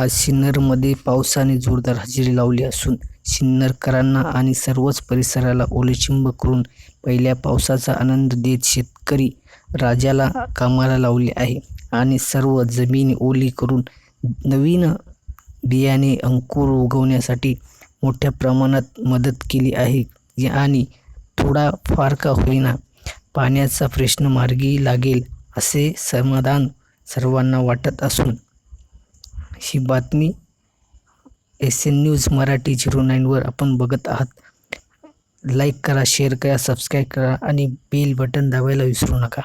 आज सिन्नरमध्ये पावसाने जोरदार हजेरी लावली असून सिन्नरकरांना आणि सर्वच परिसराला ओलेचिंब करून पहिल्या पावसाचा आनंद देत शेतकरी राजाला कामाला लावले आहे आणि सर्व जमीन ओली करून नवीन बियाणे अंकुर उगवण्यासाठी मोठ्या प्रमाणात मदत केली आहे. आणि थोडा फार का होईना पाण्याचा प्रश्न मार्गी लागेल असे समाधान सर्वांना वाटत असून ही बातमी S N news Marathi zero नाईनवर आपण बघत आहात. लाईक करा शेअर करा सबस्क्राईब करा आणि बेल बटन दाबायला विसरू नका.